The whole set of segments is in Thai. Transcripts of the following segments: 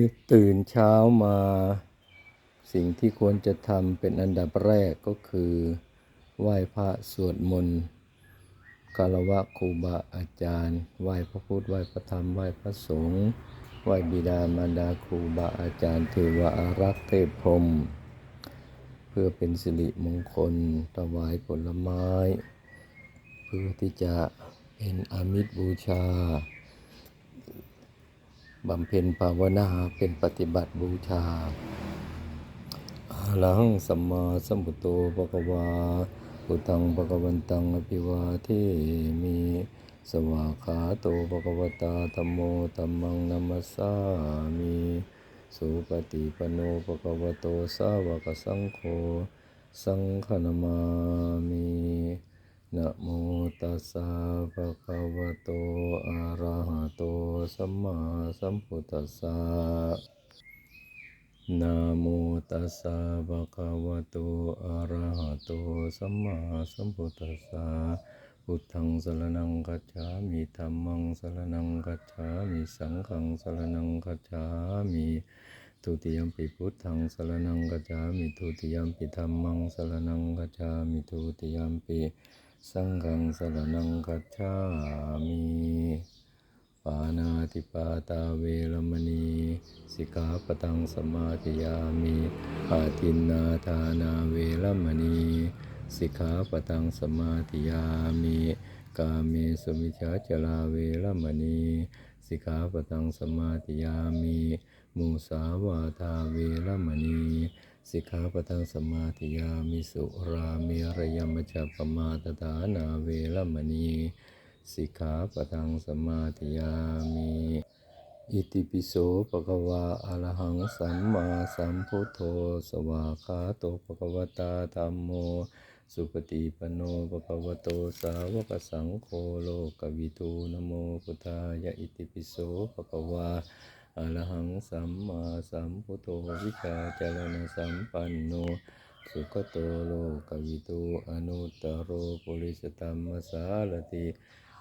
รีบตื่นเช้ามาสิ่งที่ควรจะทำเป็นอันดับแรกก็คือไหว้พระสวดมนต์คารวะครูบาอาจารย์ ไหว้พระพุทธไหว้พระธรรมไหว้พระสงฆ์ไหว้บิดามารดาครูบาอาจารย์เทวาอารักษ์เทพพรมเพื่อเป็นสิริมงคลถวายผลไม้ เพื่อที่จะเป็นอามิตรบูชา บำเพ็ญภาวนาเป็นปฏิบัติบูชาอาลังสัมมาสัมพุทโธภควาพุทธังภควันตังอภิวาเทมิสวากขาโตภควตาธัมโมธัมมังนัมมัสสามิสุปฏิปันโนภควโตสาวกสังโฆสังฆนามามิ นะโมตัสสะภะคะวะโต อะระหะโต สัมมาสัมพุทธัสสะนะโมตัสสะภะคะวะโต อะระหะโต สัมมาสัมพุทธัสสะพุทธังสรณังคัจฉามิธัมมังสรณังคัจฉามิ สังฆังสรณังคัจฉามิทุติยมปิพุทธังสรณังคัจฉามิทุติยมปิธัมมังสรณังคัจฉามิทุติยมปิ สังฆังสรนังกัจฉามิปานาติปาตาเวรมณี สิกขาปตังสมาธิยามิอาทินนาทานาเวรมณี สิกขาปตังสมาธิยามิ กาเมสุมิจฉาจลาเวรมณี สิกขาปตังสมาธิยามิมุสาวาทาเวรมณีสิกขาปตังสมาธิยามิสุราเมรยมจจปมาตฐานาเวรมณีสิกขาปตังสมาธิยามิอิติปิโสปะคะวาอะระหังสัมมาสัมพุทโธสวากาโตปะคะวตาธัมโม สุปฏิปโนปะวโตสาวกสังโฆโลกวิทูนะโมพุทธายะอิติปิโสปะวาอรหังสัมมาสัมพุทโธวิชาจารณสัมปันโน สุขโตโลกวิทูอนุตตโรปุริสตัมมสารติ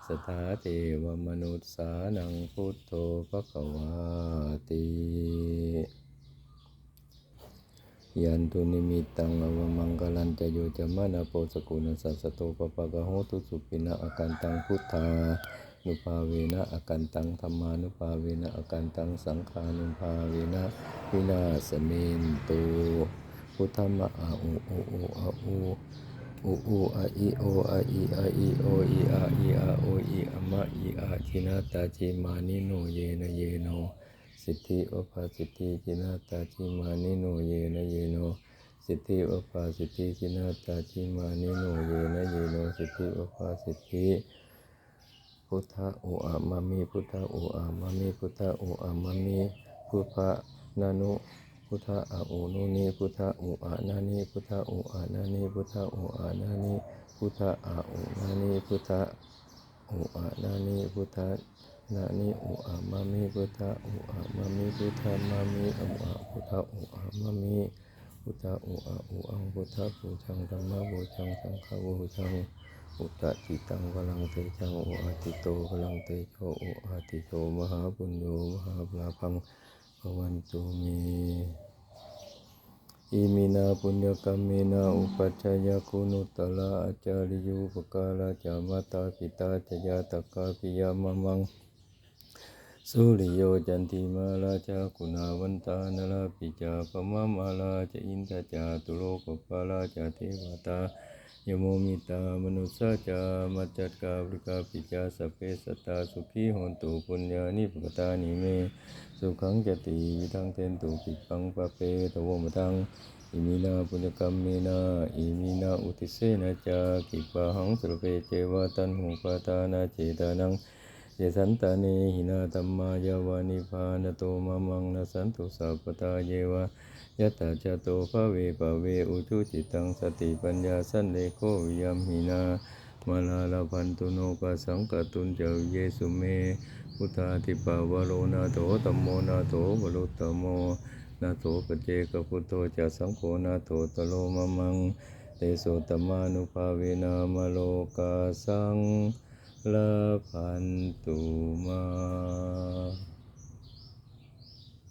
สถาเทวมนุษย์สานังพุทโธภควาติ ยันตุนิมิตังอวมังกลันจะโยจะมานาโปสกุณสัสโตปปะกะโหตุสุปินะอาการตังพุทธานุภาเวนะอาการตังธรรมานุภาเวนะอาการตังสังขานุภาเวนะวินาสเมนตุพุทธมะอาอุโอโออาอุอูอูอาอีโออาอีอาอีโออีอาอีอาโออีอามะอีอาจินาตาจิมานิโนเยนะเยโน สิทธิโอภาสิทธิจินาตาจิมานิโนเยนะเยโน สิทธิโอภาสิทธิจินาตาจิมานิโนเยนะเยโน สิทธิโอภาสิทธิพุทธะโออามามิพุทธะโออามามิพุทธะโออามามิพุทธะนานุพุทธะอาโอโนนีพุทธะโออานานีพุทธะโออานานีพุทธะโออานานีพุทธะอาโอนานีพุทธะโออานานีพุทธะ นานีโออามามิพุทธะโออามามิพุทธะมามิโออาพุทธะโออามามิพุทธะโออาโออังพุทธะบูชังธรรมะบูชังสังฆบูชังอุตตะจิตังพลังเตจังโออาติโตพลังเตโชโออาติโตมหาปุญโญมหาปลาพังภวันตุเมอิมินาปุญญกรรมเนาอุปัชฌายคุณุตตละอาจาริยุปการะจามาตาปิตาจยาตกาปิยามะมัง สุริโยจันติมาลาจาคุณาวันตานลาปิจาปมะมาลาจอินทจาตุโลกปาลาจาเทวตายโมมิตามนุสาจามัจจัดกาบริกาปิจาสพเพสตาสุขีหนตุปุญญานิปกตานิเม สุขังจติวิทังเทนตุปิปังปะเปตวมตังอิมินาปุญญกรรมเมนาอิมินาอุติเสนะจากิปะหังสุรเปเจวตันหุปตานาเจตานัง ยสันตาเนหินาตัมมายาวานิพานโตมะมังนสันตุสัพพตาเยวะยะตาจโตภะเวปะเวอุจุจิตังสติปัญญาสันเลโควิยมหินามาลาลาพันตุโนปัสังกตุนเจเยสุเมพุทธาทิปาวโรนาโถตัมโมนาโถวรุตโมนาโถปเจกพุทโธจะสังโฆนาโถตโลมะมังเตโสตมานุภาเวนามโลกาสัง ลาพันตุมา